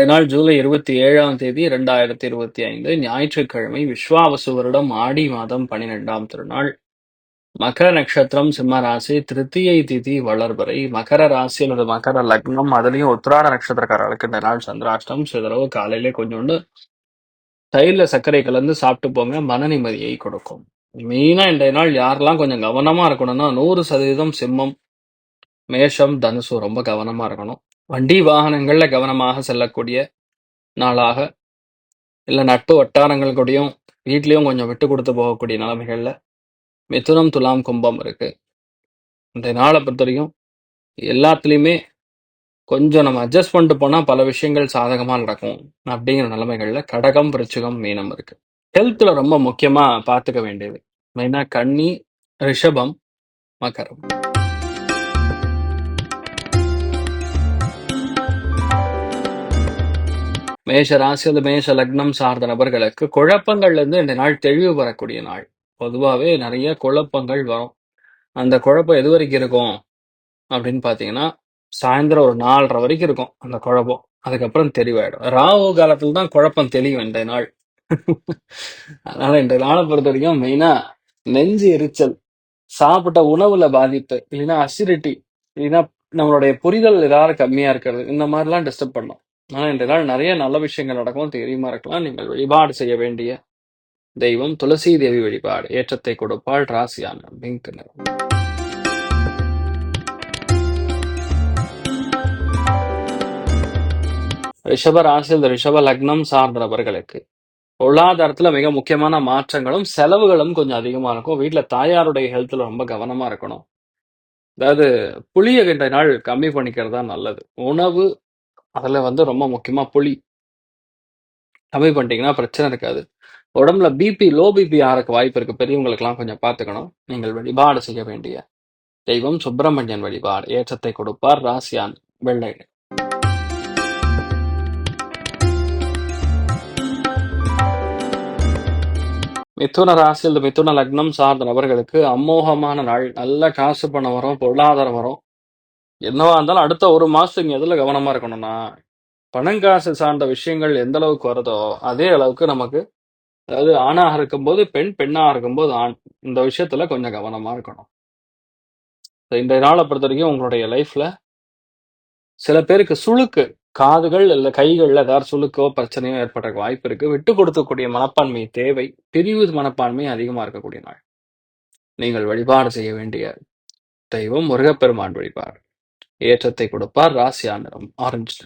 இன்றைய நாள் ஜூலை இருபத்தி ஏழாம் தேதி இரண்டாயிரத்தி இருபத்தி ஐந்து ஞாயிற்றுக்கிழமை விஸ்வாவசு வருடம் ஆடி மாதம் பனிரெண்டாம் திருநாள். மகர நட்சத்திரம் சிம்ம ராசி திருத்தியை திதி வளர்வரை மகர ராசி அல்லது மகர லக்னம் அதுலயும் உத்திராட நட்சத்திரக்காரர்களுக்கு இந்த நாள் சந்திராஷ்டம் சிதறவு காலையிலே கொஞ்சோண்டு தயிர்ல சர்க்கரை கலந்து சாப்பிட்டு போங்க மன நிம்மதியை கொடுக்கும். மெயினா இன்றைய நாள் யாரெல்லாம் கொஞ்சம் கவனமா இருக்கணும்னா நூறு சதவீதம் சிம்மம் மேஷம் தனுசு ரொம்ப கவனமா இருக்கணும். வண்டி வாகனங்களில் கவனமாக செல்லக்கூடிய நாளாக இல்லை நட்பு வட்டாரங்கள் கூடயும் வீட்லேயும் கொஞ்சம் விட்டு கொடுத்து போகக்கூடிய நிலைமைகளில் மிதுனம் துலாம் கும்பம் இருக்குது இந்த நாளை பொறுத்த வரைக்கும் எல்லாத்துலேயுமே கொஞ்சம் நம்ம அட்ஜஸ்ட் பண்ணிட்டு போனால் பல விஷயங்கள் சாதகமாக நடக்கும் அப்படிங்கிற நிலைமைகளில் கடகம் பிரச்சுகம் மீனம் இருக்குது ஹெல்த்தில் ரொம்ப முக்கியமாக பார்த்துக்க வேண்டியது. மெயினாக கன்னி ரிஷபம் மகரம். மேஷ ராசி அல்லது மேஷ லக்னம் சார்ந்த நபர்களுக்கு குழப்பங்கள்லேருந்து இந்த நாள் தெளிவு வரக்கூடிய நாள். பொதுவாகவே நிறைய குழப்பங்கள் வரும். அந்த குழப்பம் எது வரைக்கும் இருக்கும்? அப்படின்னு பார்த்தீங்கன்னா சாயந்தரம் ஒரு நாலரை வரைக்கும் இருக்கும் அந்த குழப்பம். அதுக்கப்புறம் தெளிவாயிடும். ராகு காலத்துல தான் குழப்பம் தெளியும் இந்த நாள். அதனால இந்த நாளை பொறுத்த வரைக்கும் மெயினா நெஞ்சு எரிச்சல் சாப்பிட்ட உணவுல பாதிப்பு இல்லைன்னா அசிடிட்டி இல்லைன்னா நம்மளுடைய புரிதல் ஏதாவது கம்மியா இருக்கிறது இந்த மாதிரிலாம் டிஸ்டர்ப் பண்ணும் ஆனா இந்த நாள் நிறைய நல்ல விஷயங்கள் நடக்கும் தெரியுமா இருக்கலாம். நீங்கள் வழிபாடு செய்ய வேண்டிய தெய்வம் துளசி தேவி வழிபாடு ஏற்றத்தை கொடுப்பாள் ராசியான பிங்க் நிறம். ரிஷப ராசி இந்த ரிஷப லக்னம் சார்ந்தவர்களுக்கு பொருளாதாரத்தில் பொருளாதாரத்துல மிக முக்கியமான மாற்றங்களும் செலவுகளும் கொஞ்சம் அதிகமா இருக்கும். வீட்டுல தாயாருடைய ஹெல்த்ல ரொம்ப கவனமா இருக்கணும். அதாவது புளிய கிட்ட நாள் கம்மி பண்ணிக்கிறது தான் நல்லது. உணவு அதில் வந்து ரொம்ப முக்கியமா புளி கம்மி பண்ணிட்டீங்கன்னா பிரச்சனை இருக்காது. உடம்புல பிபி லோ பிபி ஆறக்கு வாய்ப்பு இருக்கு. பெரியவங்களுக்கெல்லாம் கொஞ்சம் பார்த்துக்கணும். நீங்கள் வழிபாடு செய்ய வேண்டிய தெய்வம் சுப்பிரமணியன் வழிபாடு. ஏற்றத்தை கொடுப்பார் ராசியான் வெள்ளை. மிதுன ராசி அல்லது மிதுன லக்னம் சார்ந்த நபர்களுக்கு அமோகமான நாள். நல்ல காசு பணம் வரும் பொருளாதாரம் வரும். என்னவா இருந்தாலும் அடுத்த ஒரு மாசத்துக்கு எதுல கவனமா இருக்கணும்னா பணங்காசு சார்ந்த விஷயங்கள் எந்த அளவுக்கு வருதோ அதே அளவுக்கு நமக்கு அதாவது ஆணாக இருக்கும்போது பெண் பெண்ணாக இருக்கும்போது ஆண் இந்த விஷயத்துல கொஞ்சம் கவனமா இருக்கணும். இந்த நாளை பொறுத்த வரைக்கும் உங்களுடைய லைஃப்ல சில பேருக்கு சுளுக்கு காதுகள் இல்ல கைகள்ல ஏதாவது சுளுக்கோ பிரச்சனையோ ஏற்பட வாய்ப்பு இருக்கு. விட்டு கொடுக்கக்கூடிய மனப்பான்மை தேவை. பிரிவு மனப்பான்மை அதிகமா இருக்கக்கூடிய நாள். நீங்கள் வழிபாடு செய்ய வேண்டிய தெய்வம் முருகப்பெருமான் வழிபாடு. ஏற்றத்தை கொடுப்பார். ராசியா நிறம் ஆரஞ்சு.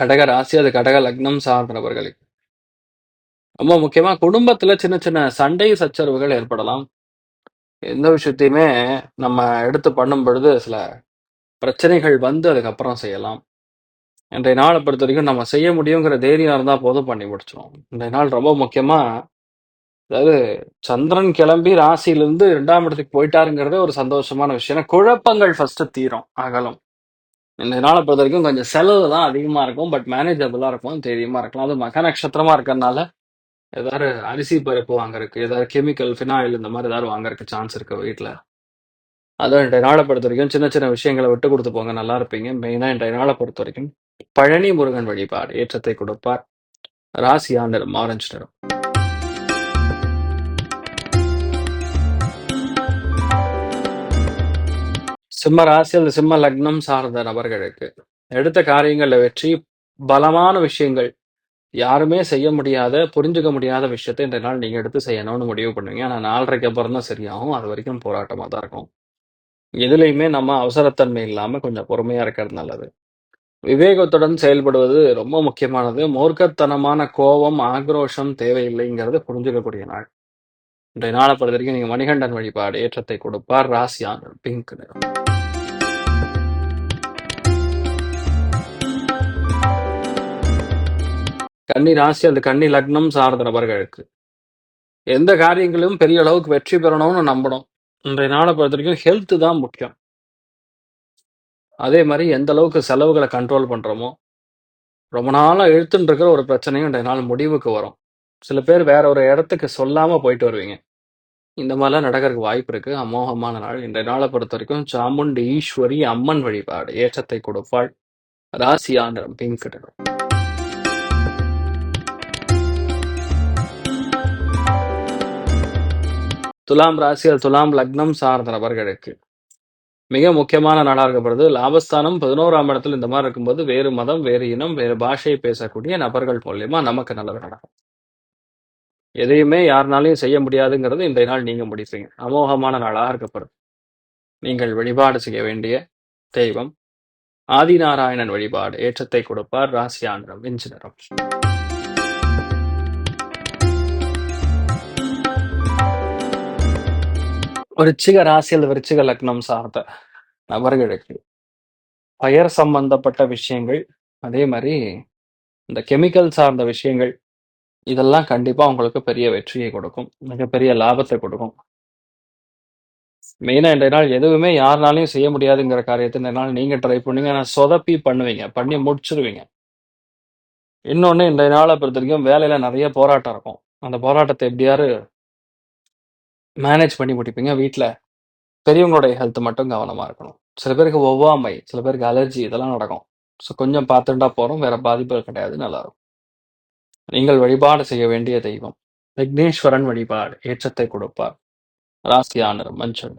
கடக ராசி அது கடக லக்னம் சார்ந்தவர்களுக்கு ரொம்ப முக்கியமா குடும்பத்துல சின்ன சின்ன சண்டை சச்சரவுகள் ஏற்படலாம். எந்த விஷயத்தையுமே நம்ம எடுத்து பண்ணும் பொழுது சில பிரச்சனைகள் வந்து அதுக்கப்புறம் செய்யலாம். இன்றைய நாளை பொறுத்த வரைக்கும் நம்ம செய்ய முடியுங்கிற தைரியம் இருந்தா போதும் பண்ணி முடிச்சிடும் இன்றைய நாள் ரொம்ப முக்கியமா அதாவது சந்திரன் கிளம்பி ராசியிலிருந்து ரெண்டாம் இடத்துக்கு போயிட்டாருங்கிறதே ஒரு சந்தோஷமான விஷயம். ஏன்னா குழப்பங்கள் ஃபர்ஸ்ட் தீரும் அகலும். இந்த நாளை பொறுத்த வரைக்கும் கொஞ்சம் செலவு தான் அதிகமா இருக்கும். பட் மேனேஜபிளா இருக்கும். தைரியமா இருக்கலாம். அது மக நட்சத்திரமா இருக்கிறதுனால ஏதாவது அரிசி பருப்பு வாங்குறதுக்கு ஏதாவது கெமிக்கல் ஃபினாயில் இந்த மாதிரி ஏதாவது வாங்குறதுக்கு சான்ஸ் இருக்கு வீட்டில் அதான் இன்றைய நாளை பொறுத்த வரைக்கும் சின்ன சின்ன விஷயங்களை விட்டு கொடுத்து போங்க. நல்லா இருப்பீங்க. மெயினாக இன்றைய நாளை பொறுத்த வரைக்கும் பழனி முருகன் வழிபாடு ஏற்றத்தை கொடுப்பார். ராசியா நிறம் ஆரஞ்சு நிறம். சிம்ம ராசி அல்லது சிம்ம லக்னம் சார்ந்த நபர்களுக்கு எடுத்த காரியங்களில் வெற்றி பலமான விஷயங்கள். யாருமே செய்ய முடியாத புரிஞ்சுக்க முடியாத விஷயத்தை இந்த நாள் நீங்க எடுத்து செய்யணும்னு முடிவு பண்ணுவீங்க. ஆனால் நாலரைக்கு அப்புறம் தான் சரியாகும். அது வரைக்கும் போராட்டமா தான் இருக்கும். எதுலையுமே நம்ம அவசரத்தன்மை இல்லாம கொஞ்சம் பொறுமையா இருக்கிறது நல்லது. விவேகத்துடன் செயல்படுவது ரொம்ப முக்கியமானது. மூர்க்கத்தனமான கோபம் ஆக்ரோஷம் தேவையில்லைங்கிறத புரிஞ்சுக்கக்கூடிய நாள். இன்றைய நாளை பொறுத்த வரைக்கும் நீங்க மணிகண்டன் வழிபாடு ஏற்றத்தை கொடுப்பார். ராசியான பிங்க் நிறம் கன்னி ராசி அல்லது கன்னி லக்னம் சார்ந்த நபர்களுக்கு. எந்த காரியங்களும் பெரிய அளவுக்கு வெற்றி பெறணும்னு நம்பணும். இன்றைய நாளை பொறுத்த வரைக்கும் ஹெல்த் தான் முக்கியம். அதே மாதிரி எந்த அளவுக்கு செலவுகளை கண்ட்ரோல் பண்றோமோ ரொம்ப நாளாக இழுத்துன்னு இருக்கிற ஒரு பிரச்சனையும் இன்றைய நாள் முடிவுக்கு வரும். சில பேர் வேற ஒரு இடத்துக்கு சொல்லாம போயிட்டு வருவீங்க. இந்த மாதிரிலாம் நடக்கிறதுக்கு வாய்ப்பு இருக்கு. அமோகமான நாள். இன்றைய நாளை பொறுத்த வரைக்கும் சாமுண்டி ஈஸ்வரி அம்மன் வழிபாடு. ஏற்றத்தை கொடுப்பாள். ராசியா நிறம் பிங்க் துலாம் ராசியில் துலாம் லக்னம் சார்ந்த நபர்களுக்கு மிக முக்கியமான நாளா இருக்கப்படுது லாபஸ்தானம் பதினோராம் இடத்துல இந்த மாதிரி இருக்கும்போது வேறு மதம் வேறு இனம் வேறு பாஷையை பேசக்கூடிய நபர்கள் மூலியமா நமக்கு நல்லது நடக்கும். எதையுமே யாருனாலையும் செய்ய முடியாதுங்கிறது இன்றைய நாள் நீங்க முடிப்பீங்க. அமோகமான நாளாக இருக்கப்படுது. நீங்கள் வழிபாடு செய்ய வேண்டிய தெய்வம். ஆதிநாராயணன் வழிபாடு ஏற்றத்தை கொடுப்பார் ராசியாந்திரம் இன்ஜினரம் விருச்சிக ராசி அல்லது விருச்சிக லக்னம் சார்ந்த நபர்களுக்கு பயர் சம்பந்தப்பட்ட விஷயங்கள் அதே மாதிரி இந்த கெமிக்கல் சார்ந்த விஷயங்கள் இதெல்லாம் கண்டிப்பா உங்களுக்கு பெரிய வெற்றியை கொடுக்கும். மிகப்பெரிய லாபத்தை கொடுக்கும். மெயினா இன்றைய நாள் எதுவுமே யாருனாலையும் செய்ய முடியாதுங்கிற காரியத்தை இந்த நாள் நீங்க ட்ரை பண்ணுங்க. நான் சொதப்பி பண்ணுவீங்க. பண்ணி முடிச்சிருவீங்க. இன்னொன்று இன்றைய நாளை பொறுத்த வரைக்கும் வேலையில நிறைய போராட்டம் இருக்கும். அந்த போராட்டத்தை எப்படியாரு மேனேஜ் பண்ணி முடிப்பீங்க வீட்ல. பெரியவங்களுடைய ஹெல்த் மட்டும் கவனமா இருக்கணும். சில பேருக்கு ஒவ்வாமை சில பேருக்கு அலர்ஜி இதெல்லாம் நடக்கும். ஸோ கொஞ்சம் பார்த்துட்டா போறோம் வேற பாதிப்பு கிடையாது நல்லா இருக்கும் நீங்கள் வழிபாடு செய்ய வேண்டிய தெய்வம். விக்னேஸ்வரன் வழிபாடு ஏற்றத்தை கொடுப்பார். ராசியானர் மஞ்சள்.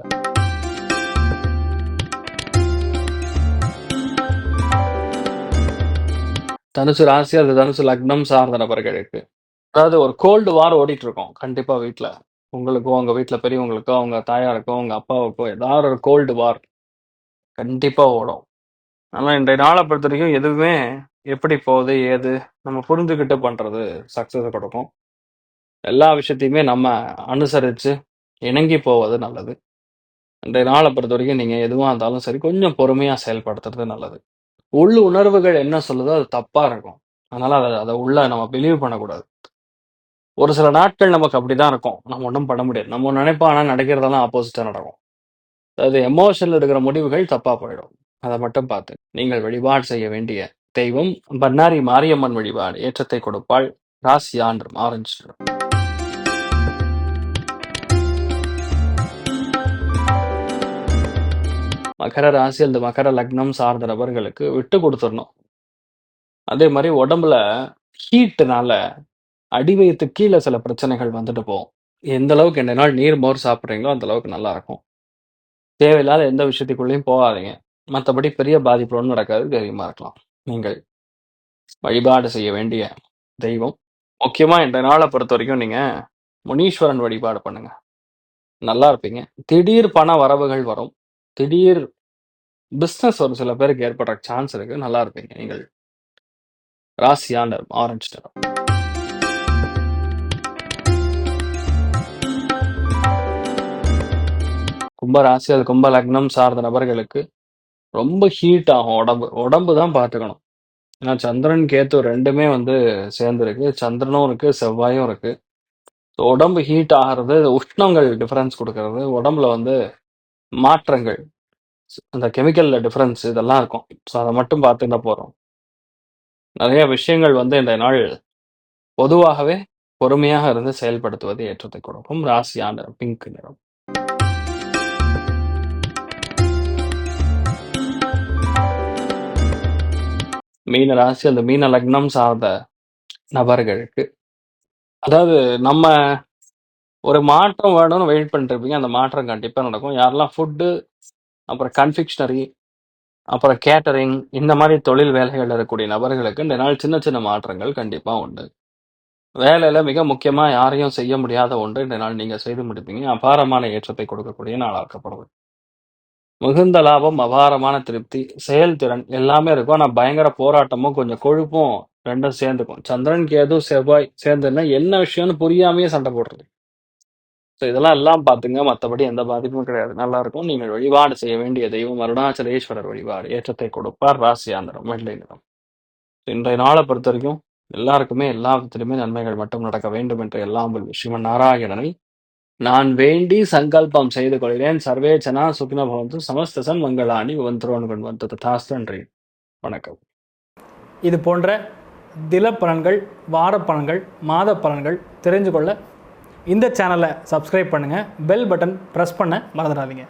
தனுசு ராசி அது தனுசு லக்னம் சார்ந்த நபர்களுக்கு. அதாவது ஒரு கோல்டு வார் ஓடிட்டு இருக்கோம் கண்டிப்பா வீட்ல. உங்களுக்கோ உங்க வீட்ல பெரியவங்களுக்கோ உங்க தாயாருக்கோ உங்க அப்பாவுக்கோ ஏதாவது ஒரு கோல்டு வார் கண்டிப்பா ஓடும். ஆனா இன்றைய நாளை பொறுத்த வரைக்கும் எதுவுமே எப்படி போகுது ஏது நம்ம புரிஞ்சுக்கிட்டு பண்றது சக்சஸ் கொடுக்கும். எல்லா விஷயத்தையுமே நம்ம அனுசரிச்சு இணங்கி போவது நல்லது. இன்றைய நாளை பொறுத்த வரைக்கும் நீங்க எதுவா இருந்தாலும் சரி கொஞ்சம் பொறுமையா செயல்படுத்துறது நல்லது. உள் உணர்வுகள் என்ன சொல்லுதோ அது தப்பா இருக்கும். அதனால அதை அதை உள்ள நம்ம பிலீவ் பண்ணக்கூடாது. ஒரு சில நாட்கள் நமக்கு அப்படிதான் இருக்கும். நம்ம ஒன்றும் பண்ண முடியாது. நம்ம நினைப்போம் ஆனால் நடக்கிறதெல்லாம் ஆப்போசிட்டா நடக்கும். அதாவது எமோஷன்ல எடுக்கிற முடிவுகள் தப்பா போயிடும். அதை மட்டும் பார்த்து நீங்கள் வழிபாடு செய்ய வேண்டிய தெய்வம் பன்னாரி மாரியம்மன் வழிபாடு. ஏற்றத்தை கொடுப்பாள் ராசி ஆண்டு ஆரஞ்சு மகர ராசி அல்லது மகர லக்னம் சார்ந்த நபர்களுக்கு விட்டு கொடுத்துடணும். அதே மாதிரி உடம்புல ஹீட்டுனால அடிவயத்து கீழே சில பிரச்சனைகள் வந்துட்டு போகும். எந்த அளவுக்கு ரெண்டு நாள் நீர் மோர் சாப்பிட்றீங்களோ அந்த அளவுக்கு நல்லா இருக்கும் தேவையில்லாத எந்த விஷயத்துக்குள்ளேயும் போகாதீங்க. மற்றபடி பெரிய பாதிப்பு ஒன்றும் நடக்காது தைரியமா இருக்கலாம். நீங்கள் வழிபாடு செய்ய வேண்டிய தெய்வம். முக்கியமாக இந்த நாளை பொறுத்த வரைக்கும் நீங்கள் முனீஸ்வரன் வழிபாடு பண்ணுங்க. நல்லா இருப்பீங்க. திடீர் பண வரவுகள் வரும். திடீர் பிஸ்னஸ் ஒரு சில பேருக்கு ஏற்படுற சான்ஸ் இருக்கு. நல்லா இருப்பீங்க. நீங்கள் ராசியான ஆரஞ்சு நிறம் கும்ப ராசி அது கும்ப லக்னம் சார்ந்த நபர்களுக்கு ரொம்ப ஹீட் ஆகும். உடம்பு உடம்பு தான் பார்த்துக்கணும். ஏன்னா சந்திரன் கேத்து ரெண்டுமே வந்து சேர்ந்துருக்கு. சந்திரனும் இருக்கு செவ்வாயும் இருக்கு. ஸோ உடம்பு ஹீட் ஆகிறது உஷ்ணங்கள் டிஃபரன்ஸ் கொடுக்கறது. உடம்புல வந்து மாற்றங்கள் அந்த கெமிக்கலில் டிஃப்ரென்ஸ் இதெல்லாம் இருக்கும். ஸோ அதை மட்டும் பார்த்துட்டு போகிறோம் நிறைய விஷயங்கள் வந்து இந்த நாள் பொதுவாகவே பொறுமையாக இருந்து செயல்படுத்துவது ஏற்றத்தை கொடுக்கும். ராசியான பிங்க் நிறம். மீன ராசி அந்த மீன லக்னம் சார்ந்த நபர்களுக்கு. அதாவது நம்ம ஒரு மாற்றம் வேணும்னு வெயிட் பண்ணிருப்பீங்க அந்த மாற்றம் கண்டிப்பாக நடக்கும். யாரெல்லாம் ஃபுட்டு, அப்புறம் கன்ஃபிக்ஷனரி அப்புறம் கேட்டரிங் இந்த மாதிரி தொழில் வேலைகள் இருக்கக்கூடிய நபர்களுக்கு இந்த நாள் சின்ன சின்ன மாற்றங்கள் கண்டிப்பாக உண்டு. வேலையில் மிக முக்கியமாக யாரையும் செய்ய முடியாத ஒன்று இந்த நாள் நீங்கள் செய்து முடிப்பீங்க. அபாரமான ஏற்றத்தை கொடுக்கக்கூடிய நாளாக்கப்படுது. மிகுந்த லாபம், அபாரமான திருப்தி, செயல்திறன் எல்லாமே இருக்கும். ஆனால் பயங்கர போராட்டமும், கொஞ்சம் கொழுப்பும் ரெண்டும் சேர்ந்துக்கும். சந்திரன், கேது, செவ்வாய் சேர்ந்துன்னா என்ன விஷயம்னு புரியாமையே சண்டை போடுறது. ஸோ இதெல்லாம் எல்லாம் பார்த்துங்க. மற்றபடி எந்த பாதிப்பும் கிடையாது. நல்லாருக்கும். நீங்கள் வழிபாடு செய்ய வேண்டிய தெய்வம் அருணாச்சலேஸ்வரர் வழிபாடு. ஏற்றத்தை கொடுப்பார். ராசியாந்திரம் வெள்ளை நிறம். இன்றைய நாளை பொறுத்த வரைக்கும் எல்லாருக்குமே எல்லா விதத்திலுமே நன்மைகள் மட்டும் நடக்க வேண்டும் என்று எல்லாம் வல்ல ஸ்ரீமன் நாராயணனை நான் வேண்டி சங்கல்பம் செய்து கொள்கிறேன். சர்வே ஜனா சுகினோ பவந்து. சமஸ்தசன் மங்களாணி மங்களானி கொண்டு வந்து ததாஸ்து நன்றி. வணக்கம். இது போன்ற தில பலன்கள், வார பலன்கள், மாத பலன்கள் தெரிஞ்சு கொள்ள இந்த சேனலை சப்ஸ்கிரைப் பண்ணுங்கள் பெல் பட்டன் ப்ரெஸ் பண்ண மறந்துடாதீங்க